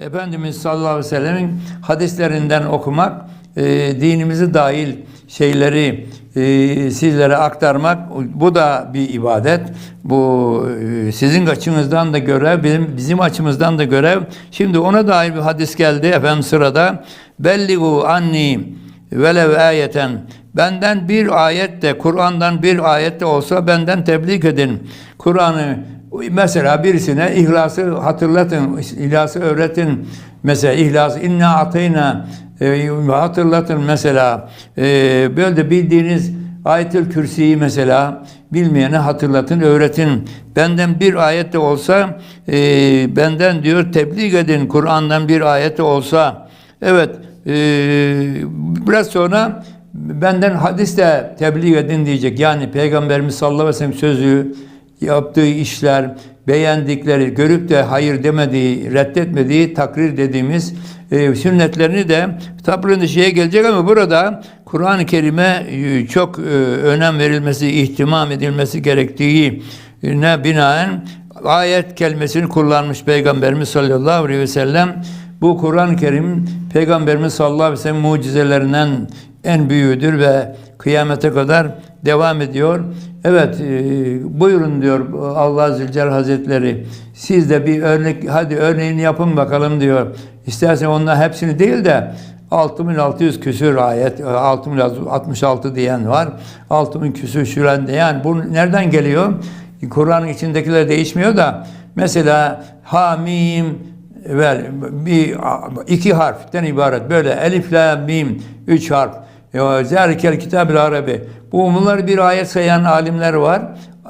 Efendimiz sallallahu aleyhi ve sellemin hadislerinden okumak, e, dinimizi dahil şeyleri e, sizlere aktarmak bu da bir ibadet. Bu e, sizin açınızdan da görev, bizim, bizim açımızdan da görev. Şimdi ona dair bir hadis geldi efendim sırada. Belligu anni velev ayeten. Benden bir ayet de, Kur'an'dan bir ayet de olsa benden tebliğ edin. Kur'an'ı mesela birisine ihlası hatırlatın, ihlası öğretin. Mesela ihlas, inna atayna e, hatırlatın mesela. E, böyle de bildiğiniz Ayetül Kürsi'yi mesela bilmeyene hatırlatın, öğretin. Benden bir ayet de olsa, e, benden diyor tebliğ edin. Kur'an'dan bir ayet de olsa. Evet, e, biraz sonra benden hadis de tebliğ edin diyecek. Yani Peygamberimiz sallallahu aleyhi ve sellem sözü, yaptığı işler, beğendikleri, görüp de hayır demediği, reddetmediği, takrir dediğimiz e, sünnetlerini de tablının şeye gelecek ama burada Kur'an-ı Kerim'e e, çok e, önem verilmesi, ihtimam edilmesi gerektiği ne binaen ayet kelimesini kullanmış Peygamberimiz sallallahu aleyhi ve sellem. Bu Kur'an-ı Kerim Peygamberimiz sallallahu aleyhi ve sellem mucizelerinden en büyüğüdür ve kıyamete kadar devam ediyor. Evet e, buyurun diyor Allah Zülcelal Hazretleri. Siz de bir örnek hadi örneğini yapın bakalım diyor. İstersen onlar hepsini değil de 6600 küsür ayet 6066 diyen var. 6000 küsür şuren de bu nereden geliyor? Kur'an'ın içindekiler değişmiyor da mesela hamim vel bir iki harften ibaret böyle elif la mim üç harf Zerikel kitabil arabi. Bu bunları bir ayet sayan alimler var.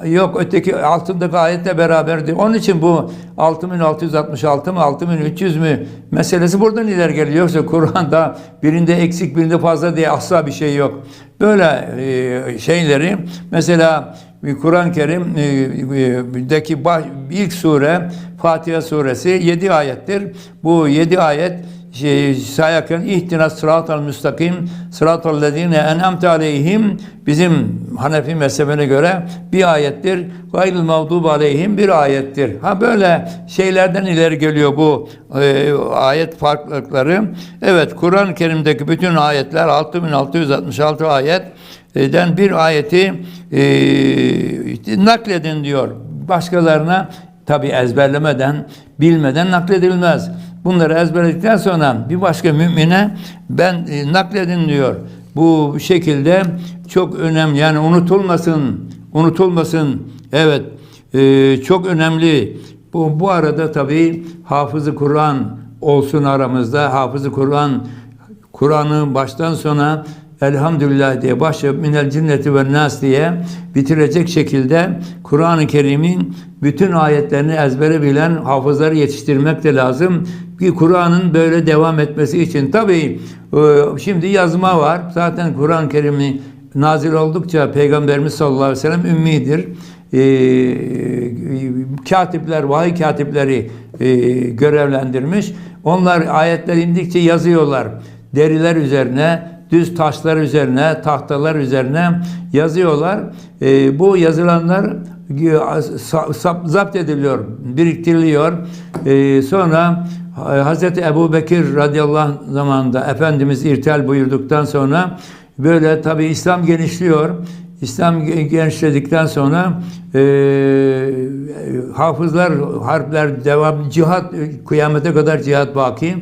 Yok öteki altındaki ayetle beraberdir. Onun için bu 6666 mı 6300 mü meselesi buradan ileri geliyor. Yoksa Kur'an'da birinde eksik birinde fazla diye asla bir şey yok. Böyle e, şeyleri mesela Kur'an-ı Kerim'deki ilk sure Fatiha suresi 7 ayettir. Bu 7 ayet şey, sayarken ihtina sıratal müstakim sıratal lezine en'amte aleyhim bizim Hanefi mezhebine göre bir ayettir. Gayrıl mağdub aleyhim bir ayettir. Ha böyle şeylerden ileri geliyor bu e, ayet farklılıkları. Evet Kur'an-ı Kerim'deki bütün ayetler 6666 ayetten bir ayeti e, nakledin diyor. Başkalarına tabi ezberlemeden, bilmeden nakledilmez. Bunları ezberledikten sonra bir başka mümine ben e, nakledin diyor. Bu şekilde çok önemli. Yani unutulmasın, unutulmasın. Evet, e, çok önemli. Bu, bu arada tabii hafızı Kur'an olsun aramızda. Hafızı Kur'an, Kur'an'ı baştan sona elhamdülillah diye başlayıp minel cinneti ve nas diye bitirecek şekilde Kur'an-ı Kerim'in bütün ayetlerini ezbere bilen hafızları yetiştirmek de lazım. Ki Kur'an'ın böyle devam etmesi için. Tabii e, şimdi yazma var. Zaten Kur'an-ı Kerim'i nazil oldukça Peygamberimiz sallallahu aleyhi ve sellem ümmidir. E, katipler, vahiy katipleri e, görevlendirmiş. Onlar ayetler indikçe yazıyorlar. Deriler üzerine, düz taşlar üzerine, tahtalar üzerine yazıyorlar. E, bu yazılanlar zapt ediliyor, biriktiriliyor. E, sonra Hazreti Ebu Bekir radıyallahu anh zamanında Efendimiz irtihal buyurduktan sonra böyle tabi İslam genişliyor. İslam genişledikten sonra e, hafızlar, harpler devam, cihat, kıyamete kadar cihat baki.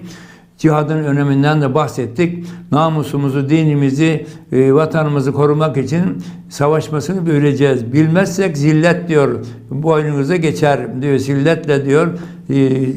Cihadın öneminden de bahsettik. Namusumuzu, dinimizi, e, vatanımızı korumak için savaşmasını bileceğiz. Bilmezsek zillet diyor. Boynunuza geçer diyor. Zilletle diyor e,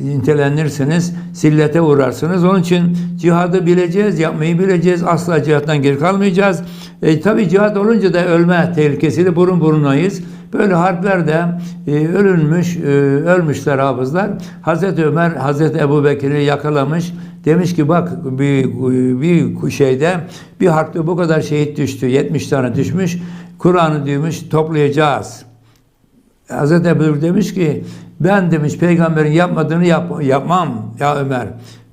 nitelenirsiniz. Zillete uğrarsınız. Onun için cihadı bileceğiz, yapmayı bileceğiz. Asla cihattan geri kalmayacağız. E, tabii cihat olunca da ölme tehlikesiyle burun burunayız. Böyle harplerde e, ölünmüş, e, ölmüşler hafızlar. Hazreti Ömer, Hazreti Ebu Bekir'i yakalamış. Demiş ki bak bir, bir şeyde bir harpte bu kadar şehit düştü. 70 tane düşmüş. Kur'an'ı demiş toplayacağız. Hazreti Ebu Bekir demiş ki ben demiş peygamberin yapmadığını yap, yapmam ya Ömer.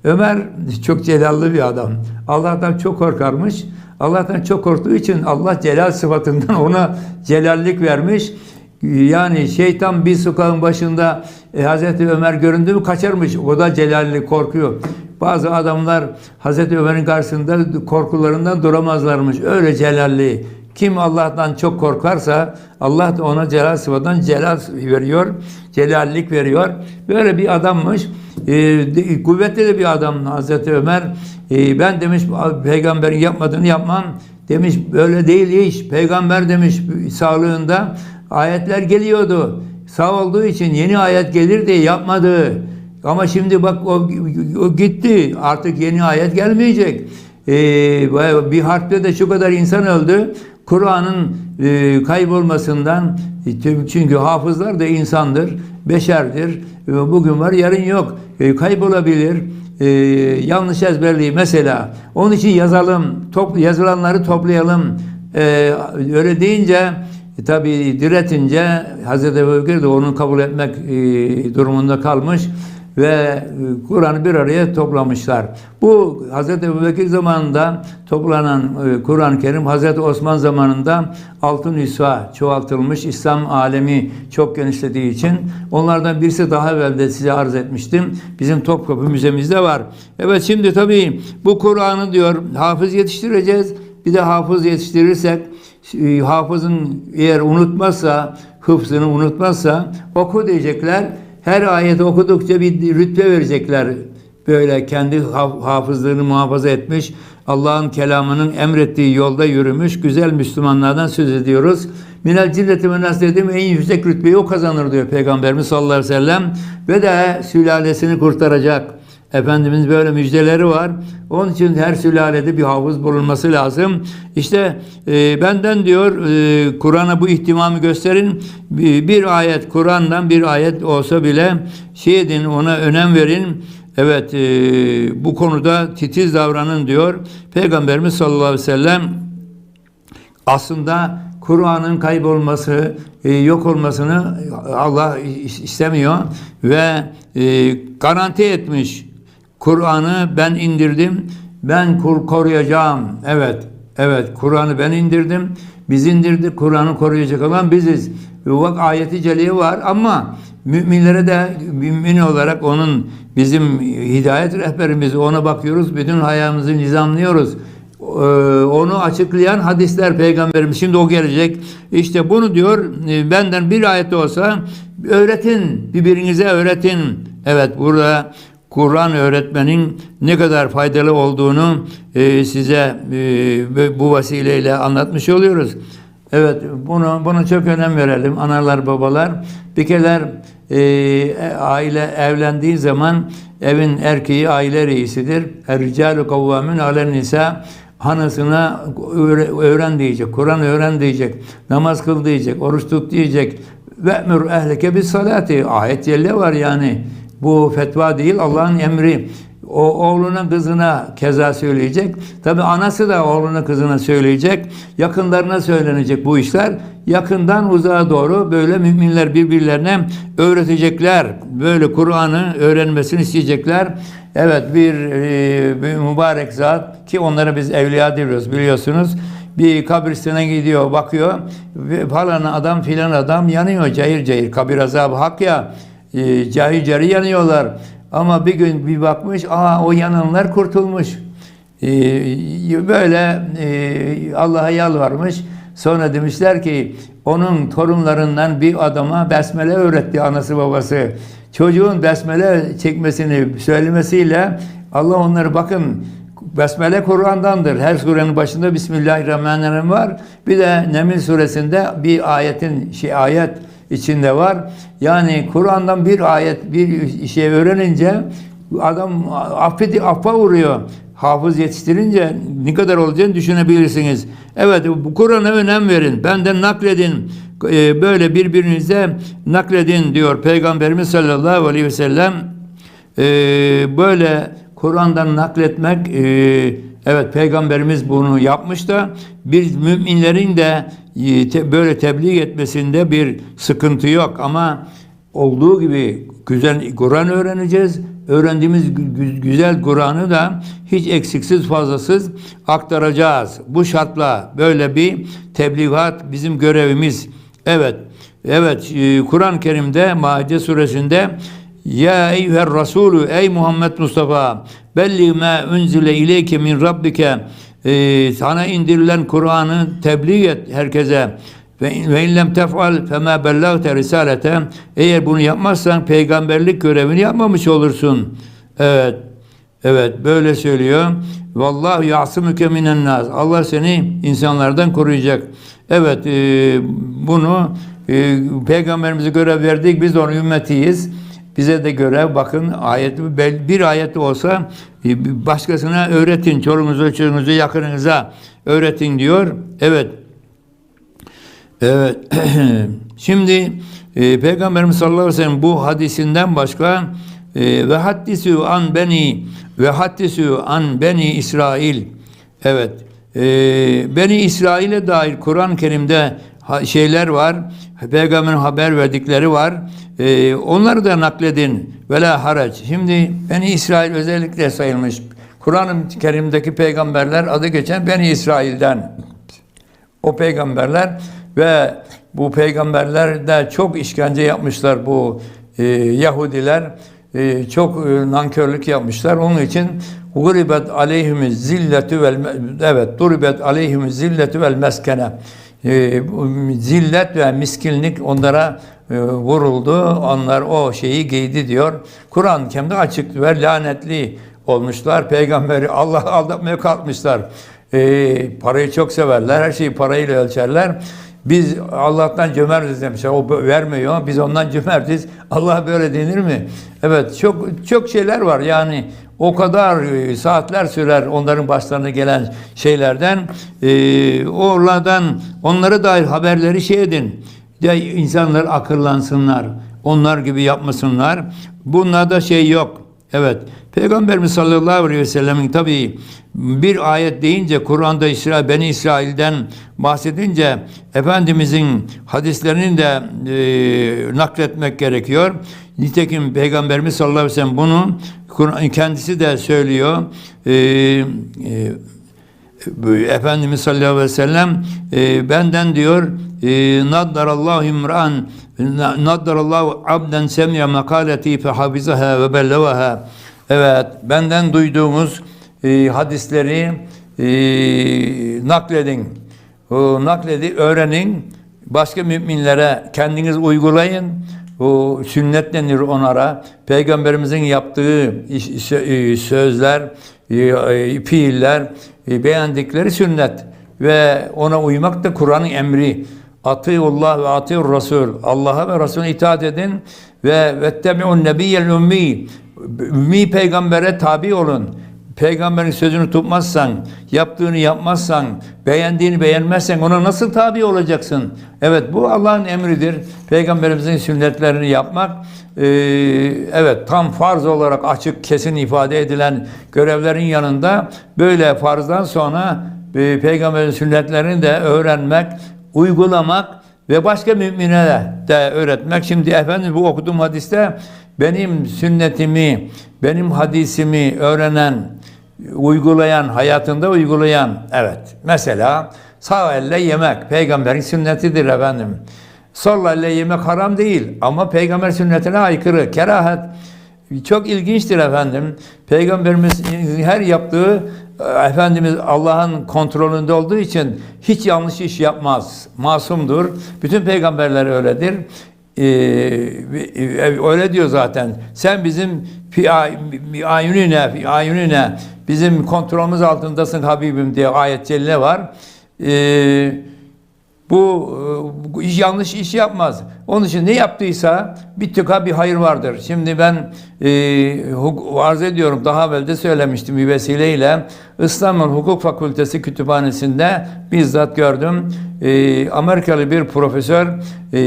Ömer çok celallı bir adam. Allah'tan çok korkarmış. Allah'tan çok korktuğu için Allah celal sıfatından ona celallik vermiş. Yani şeytan bir sokağın başında e, Hazreti Ömer göründü mü kaçarmış. O da celalli korkuyor. Bazı adamlar Hazreti Ömer'in karşısında korkularından duramazlarmış. Öyle celalli. Kim Allah'tan çok korkarsa Allah da ona celal sıfatından celal veriyor. Celallik veriyor. Böyle bir adammış. E, kuvvetli de bir adam Hazreti Ömer. E, ben demiş peygamberin yapmadığını yapmam. Demiş böyle değil iş. Peygamber demiş sağlığında ayetler geliyordu. Sağ olduğu için yeni ayet gelir diye yapmadı. Ama şimdi bak o, o gitti. Artık yeni ayet gelmeyecek. Ee, bir harpte de şu kadar insan öldü. Kur'an'ın e, kaybolmasından e, çünkü hafızlar da insandır, beşerdir. E, bugün var, yarın yok. E, kaybolabilir. E, yanlış ezberliği mesela. Onun için yazalım, top, yazılanları toplayalım. E, öyle deyince e, tabi diretince Hazreti Ebubekir de onu kabul etmek e, durumunda kalmış ve e, Kur'an'ı bir araya toplamışlar. Bu Hazreti Ebubekir zamanında toplanan e, Kur'an-ı Kerim Hazreti Osman zamanında altın nüsha çoğaltılmış. İslam alemi çok genişlediği için onlardan birisi daha evvel de size arz etmiştim. Bizim Topkapı Müzemizde var. Evet şimdi tabii bu Kur'an'ı diyor hafız yetiştireceğiz. Bir de hafız yetiştirirsek hafızın eğer unutmazsa, hıfzını unutmazsa oku diyecekler. Her ayeti okudukça bir rütbe verecekler. Böyle kendi haf- hafızlığını muhafaza etmiş, Allah'ın kelamının emrettiği yolda yürümüş güzel Müslümanlardan söz ediyoruz. Minel cilleti ve nas en yüksek rütbeyi o kazanır diyor Peygamberimiz sallallahu aleyhi ve sellem. Ve de sülalesini kurtaracak. Efendimiz böyle müjdeleri var. Onun için her sülalede bir hafız bulunması lazım. İşte e, benden diyor e, Kur'an'a bu ihtimamı gösterin. Bir, bir ayet Kur'an'dan bir ayet olsa bile şey edin ona önem verin. Evet e, bu konuda titiz davranın diyor. Peygamberimiz sallallahu aleyhi ve sellem aslında Kur'an'ın kaybolması, e, yok olmasını Allah istemiyor ve e, garanti etmiş. Kur'an'ı ben indirdim, ben kur koruyacağım. Evet, evet Kur'an'ı ben indirdim, biz indirdik, Kur'an'ı koruyacak olan biziz. Bak ayeti celiye var ama müminlere de mümin olarak onun bizim hidayet rehberimiz ona bakıyoruz, bütün hayatımızı nizamlıyoruz. Ee, onu açıklayan hadisler peygamberimiz şimdi o gelecek. İşte bunu diyor e, benden bir ayet olsa öğretin birbirinize öğretin. Evet burada Kur'an öğretmenin ne kadar faydalı olduğunu e, size e, bu vesileyle anlatmış oluyoruz. Evet bunu bunu çok önem verelim analar babalar. Bir kereler e, aile evlendiği zaman evin erkeği aile reisidir. Er-ricalu kavvamun alen nisa hanısına öğre- öğren diyecek, Kur'an öğren diyecek, namaz kıl diyecek, oruç tut diyecek. Ve emür ehleke bis salati. Ayet celle var yani. Bu fetva değil Allah'ın emri. O oğluna kızına keza söyleyecek. Tabi anası da oğluna kızına söyleyecek. Yakınlarına söylenecek bu işler. Yakından uzağa doğru böyle müminler birbirlerine öğretecekler. Böyle Kur'an'ı öğrenmesini isteyecekler. Evet bir, e, bir mübarek zat ki onlara biz evliya diyoruz biliyorsunuz. Bir kabristana gidiyor bakıyor falan adam filan adam yanıyor cayır cayır. Kabir azabı hak ya e, cahil cari yanıyorlar. Ama bir gün bir bakmış, aa o yananlar kurtulmuş. E, böyle e, Allah'a yalvarmış. Sonra demişler ki onun torunlarından bir adama besmele öğretti anası babası. Çocuğun besmele çekmesini söylemesiyle Allah onları bakın Besmele Kur'an'dandır. Her surenin başında Bismillahirrahmanirrahim var. Bir de Neml suresinde bir ayetin şey ayet içinde var. Yani Kur'an'dan bir ayet bir şey öğrenince adam affedi affa vuruyor. Hafız yetiştirince ne kadar olacağını düşünebilirsiniz. Evet bu Kur'an'a önem verin. Benden nakledin. Ee, Böyle birbirinize nakledin diyor Peygamberimiz sallallahu aleyhi ve sellem. Ee, böyle Kur'an'dan nakletmek e, evet peygamberimiz bunu yapmış da bir müminlerin de e, böyle tebliğ etmesinde bir sıkıntı yok ama olduğu gibi güzel Kur'an öğreneceğiz. Öğrendiğimiz gü- gü- güzel Kur'an'ı da hiç eksiksiz fazlasız aktaracağız. Bu şartla böyle bir tebliğat bizim görevimiz. Evet. Evet, e, Kur'an-ı Kerim'de Maide suresinde Ya eyyüher Resulü ey Muhammed Mustafa belli ma unzile ileyke min rabbike e, sana indirilen Kur'an'ı tebliğ et herkese ve ve in lem tef'al fema bellagte risalete eğer bunu yapmazsan peygamberlik görevini yapmamış olursun. Evet. Evet böyle söylüyor. Vallahu yasumuke minen nas. Allah seni insanlardan koruyacak. Evet e, bunu e, peygamberimize görev verdik. Biz onun ümmetiyiz. Bize de görev bakın ayet bir ayet olsa e, başkasına öğretin. Çoluğunuza, çocuğunuza, yakınınıza öğretin diyor. Evet. Evet. Şimdi e, Peygamberimiz sallallahu aleyhi ve sellem bu hadisinden başka e, ve haddisü an beni ve haddisü an beni İsrail. Evet. E, beni İsrail'e dair Kur'an-ı Kerim'de şeyler var. Peygamberin haber verdikleri var. E, onları da nakledin. Ve la harac. Şimdi beni İsrail özellikle sayılmış. Kur'an-ı Kerim'deki peygamberler adı geçen beni İsrail'den o peygamberler ve bu peygamberler de çok işkence yapmışlar bu e, Yahudiler e, çok e, nankörlük yapmışlar. Onun için guribet aleyhimiz zilletü vel evet duribet aleyhimiz zilletü vel meskene zillet ve miskinlik onlara e, vuruldu. Onlar o şeyi giydi diyor. Kur'an-ı Kerim'de açık ve lanetli olmuşlar. Peygamberi Allah aldatmaya kalkmışlar. E, parayı çok severler. Her şeyi parayla ölçerler. Biz Allah'tan cömertiz demişler. O vermiyor. Biz ondan cömertiz. Allah böyle denir mi? Evet çok çok şeyler var. Yani o kadar e, saatler sürer onların başlarına gelen şeylerden. E, oralardan onlara dair haberleri şey edin. De insanlar akıllansınlar. Onlar gibi yapmasınlar. Bunlarda şey yok. Evet. Peygamberimiz sallallahu aleyhi ve sellemin tabii bir ayet deyince Kur'an'da İsrail, Beni İsrail'den bahsedince Efendimizin hadislerini de e, nakletmek gerekiyor. Nitekim Peygamberimiz sallallahu aleyhi ve sellem bunu Kur'an kendisi de söylüyor. E, e, Efendimiz sallallahu aleyhi ve sellem e, benden diyor e, naddarallahu imran naddarallahu abden semi'a makaleti fe hafizaha ve bellevaha evet benden duyduğumuz e, hadisleri e, nakledin. O nakledi öğrenin. Başka müminlere kendiniz uygulayın o sünnet denir onlara. Peygamberimizin yaptığı e, sözler, e, e, fiiller, beğendikleri sünnet ve ona uymak da Kur'an'ın emri. Atiullah ve atiur Resul. Allah'a ve Resulüne itaat edin ve vettemi'un nebiyyel ümmi. Ümmi peygambere tabi olun. Peygamberin sözünü tutmazsan, yaptığını yapmazsan, beğendiğini beğenmezsen ona nasıl tabi olacaksın? Evet bu Allah'ın emridir. Peygamberimizin sünnetlerini yapmak e, evet tam farz olarak açık kesin ifade edilen görevlerin yanında böyle farzdan sonra e, peygamberin sünnetlerini de öğrenmek, uygulamak ve başka mümine de öğretmek. Şimdi efendim bu okuduğum hadiste benim sünnetimi, benim hadisimi öğrenen, uygulayan, hayatında uygulayan, evet. Mesela sağ elle yemek, peygamberin sünnetidir efendim. Sol elle yemek haram değil ama peygamber sünnetine aykırı, kerahat. Çok ilginçtir efendim. Peygamberimiz her yaptığı Efendimiz Allah'ın kontrolünde olduğu için hiç yanlış iş yapmaz. Masumdur. Bütün peygamberler öyledir. Ee, e, öyle diyor zaten. Sen bizim ayunine, ayunine bizim kontrolümüz altındasın Habibim diye ayet celle var. Ee, bu, e, bu yanlış iş yapmaz. Onun için ne yaptıysa bir tıka bir hayır vardır. Şimdi ben e, arz ediyorum daha evvel de söylemiştim bir vesileyle İstanbul Hukuk Fakültesi kütüphanesinde bizzat gördüm. E, Amerikalı bir profesör, e,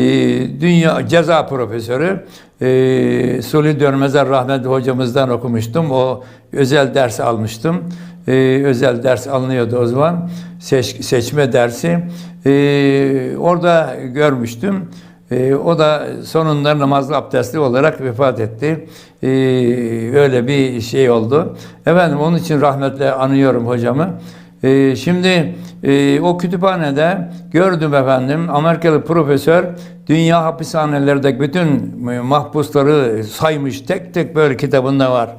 dünya ceza profesörü e, Suli Dönmezer rahmetli hocamızdan okumuştum. O özel ders almıştım. E, özel ders alınıyordu o zaman. Seç- seçme dersi. E, orada görmüştüm. E, o da sonunda namazlı abdestli olarak vefat etti. E, öyle bir şey oldu. Efendim onun için rahmetle anıyorum hocamı. Ee, şimdi e, o kütüphanede gördüm efendim Amerikalı profesör dünya hapishanelerdeki bütün mahpusları saymış tek tek böyle kitabında var.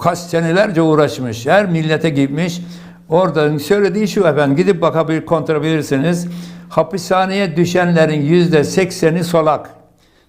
Kaç senelerce uğraşmış. Her millete gitmiş. Orada söylediği şu efendim gidip bakabilir kontrolabilirsiniz. Hapishaneye düşenlerin yüzde sekseni solak.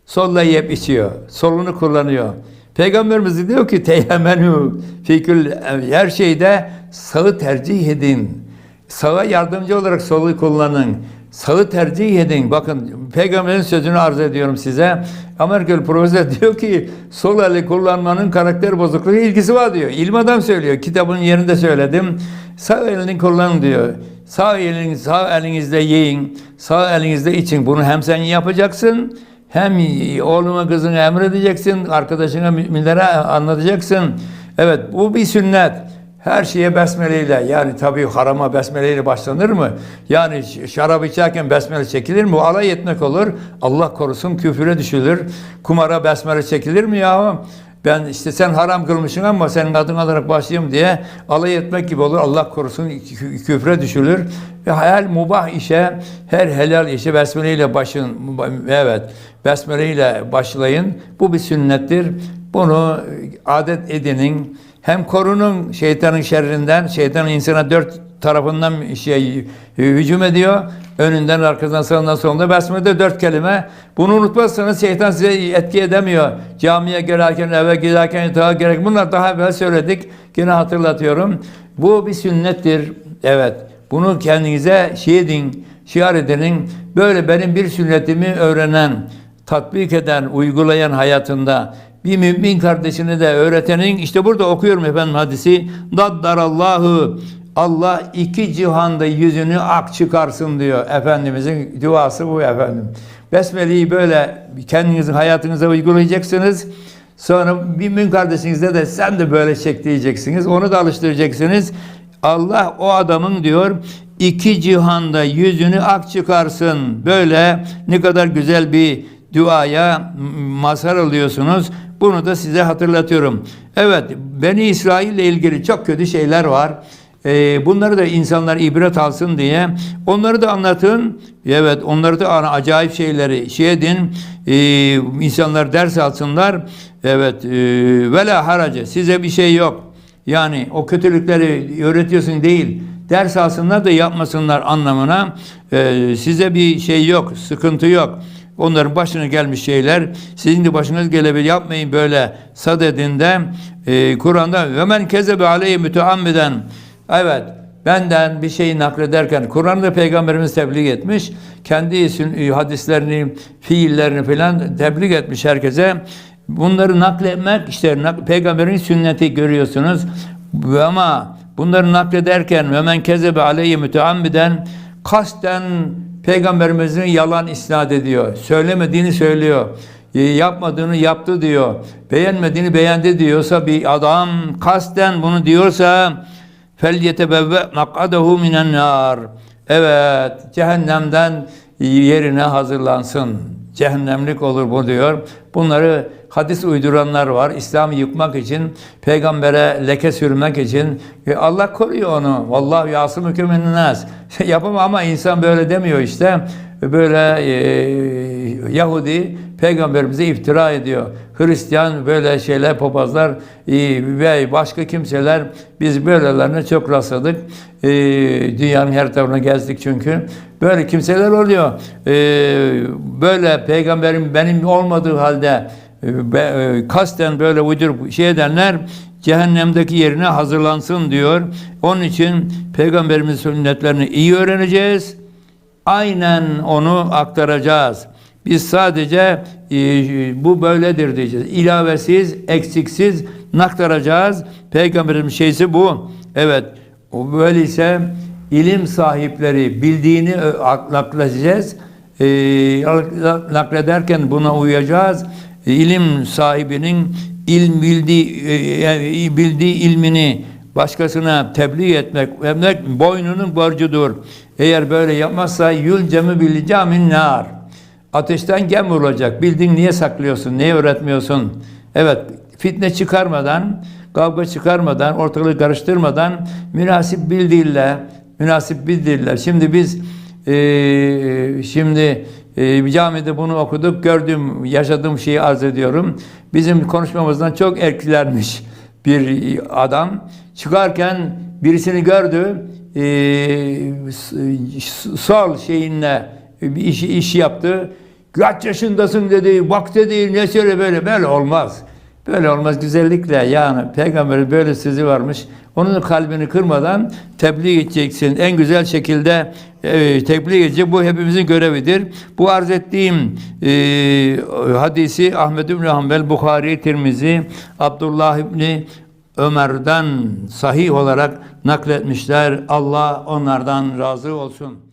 Solla yiyip içiyor. Solunu kullanıyor. Peygamberimiz diyor ki teyemenu fikül her şeyde sağı tercih edin. Sağa yardımcı olarak solu kullanın. Sağı tercih edin. Bakın peygamberin sözünü arz ediyorum size. Amerikalı profesör diyor ki sol eli kullanmanın karakter bozukluğu ilgisi var diyor. İlim adam söylüyor. Kitabın yerinde söyledim. Sağ elini kullanın diyor. Sağ elin sağ elinizde yiyin. Sağ elinizde için. Bunu hem sen yapacaksın hem oğluna kızına emredeceksin, arkadaşına müminlere anlatacaksın. Evet bu bir sünnet. Her şeye besmeleyle yani tabii harama besmeleyle başlanır mı? Yani şarap içerken besmele çekilir mi? Bu alay etmek olur. Allah korusun küfüre düşülür. Kumara besmele çekilir mi ya? Ben işte sen haram kılmışsın ama senin adın alarak başlayayım diye alay etmek gibi olur. Allah korusun kü- küfre düşülür. Ve hayal mubah işe, her helal işe besmeleyle başın, evet besmeleyle başlayın. Bu bir sünnettir. Bunu adet edinin. Hem korunun şeytanın şerrinden, şeytan insana dört tarafından şey hücum ediyor. Önünden, arkadan, sağından, solundan. Besmele'de dört kelime. Bunu unutmazsanız şeytan size etki edemiyor. Camiye girerken, eve giderken, yatağa gerek. Bunlar daha evvel söyledik. Yine hatırlatıyorum. Bu bir sünnettir. Evet. Bunu kendinize şey edin, şiar edinin. Böyle benim bir sünnetimi öğrenen, tatbik eden, uygulayan hayatında bir mümin kardeşini de öğretenin işte burada okuyorum efendim hadisi. Daddarallahu Allah iki cihanda yüzünü ak çıkarsın diyor. Efendimizin duası bu efendim. Besmele'yi böyle kendinizin hayatınıza uygulayacaksınız. Sonra bir mümin kardeşinizde de sen de böyle çek diyeceksiniz. Onu da alıştıracaksınız. Allah o adamın diyor iki cihanda yüzünü ak çıkarsın. Böyle ne kadar güzel bir duaya mazhar oluyorsunuz. Bunu da size hatırlatıyorum. Evet, Beni İsrail ile ilgili çok kötü şeyler var. Ee, bunları da insanlar ibret alsın diye onları da anlatın. Evet, onları da acayip şeyleri şey edin. Ee, insanlar ders alsınlar. Evet, e, vela harace size bir şey yok. Yani o kötülükleri öğretiyorsun değil. Ders alsınlar da yapmasınlar anlamına. Ee, size bir şey yok, sıkıntı yok. Onların başına gelmiş şeyler sizin de başınız gelebilir. Yapmayın böyle sadedinde e, Kur'an'da ve men kezebe aleyhi müteammiden evet benden bir şeyi naklederken Kur'an'ı da Peygamberimiz tebliğ etmiş. Kendi sün- hadislerini, fiillerini falan tebliğ etmiş herkese. Bunları nakletmek işte peygamberin sünneti görüyorsunuz. Ama bunları naklederken ve men kezebe aleyhi müteammiden kasten peygamberimizin yalan isnat ediyor. Söylemediğini söylüyor. E, Yapmadığını yaptı diyor. Beğenmediğini beğendi diyorsa bir adam kasten bunu diyorsa fel yetebevve mak'adehu minen nar. Evet, cehennemden yerine hazırlansın. Cehennemlik olur bu diyor. Bunları hadis uyduranlar var. İslam'ı yıkmak için, peygambere leke sürmek için. E, Allah koruyor onu. Vallahi yasım hükümün nas. Yapamam ama insan böyle demiyor işte. Böyle e, Yahudi peygamberimize iftira ediyor. Hristiyan böyle şeyler papazlar e, ve başka kimseler biz böylelerine çok rastladık. E, dünyanın her tarafına gezdik çünkü. Böyle kimseler oluyor. E, böyle peygamberin benim olmadığı halde e, e, kasten böyle uydurup şey edenler cehennemdeki yerine hazırlansın diyor. Onun için peygamberimiz sünnetlerini iyi öğreneceğiz. Aynen onu aktaracağız. Biz sadece e, bu böyledir diyeceğiz. İlavesiz, eksiksiz naktaracağız. Peygamberimiz şeysi bu. Evet. O böyleyse ilim sahipleri bildiğini ak- nakledeceğiz. E, naklederken buna uyacağız. E, İlim sahibinin ilm bildiği e, bildiği ilmini başkasına tebliğ etmek, etmek boynunun borcudur. Eğer böyle yapmazsa yülcemi bilcamin nar. Ateşten gem vurulacak. Bildin niye saklıyorsun, niye öğretmiyorsun? Evet, fitne çıkarmadan, kavga çıkarmadan, ortalığı karıştırmadan münasip bildiğiyle münasip bildirdiler. Şimdi biz e, şimdi e, bir camide bunu okuduk, gördüğüm, yaşadığım şeyi arz ediyorum. Bizim konuşmamızdan çok etkilenmiş bir adam. Çıkarken birisini gördü, e, s- sol şeyinle bir işi iş yaptı. Kaç yaşındasın dedi, bak dedi, ne söyle böyle, böyle olmaz. Böyle olmaz güzellikle yani peygamberin böyle sözü varmış. Onun kalbini kırmadan tebliğ edeceksin. En güzel şekilde e, tebliğ edecek. Bu hepimizin görevidir. Bu arz ettiğim e, hadisi Ahmed İbni Hanbel, Bukhari, Tirmizi, Abdullah İbni Ömer'den sahih olarak nakletmişler. Allah onlardan razı olsun.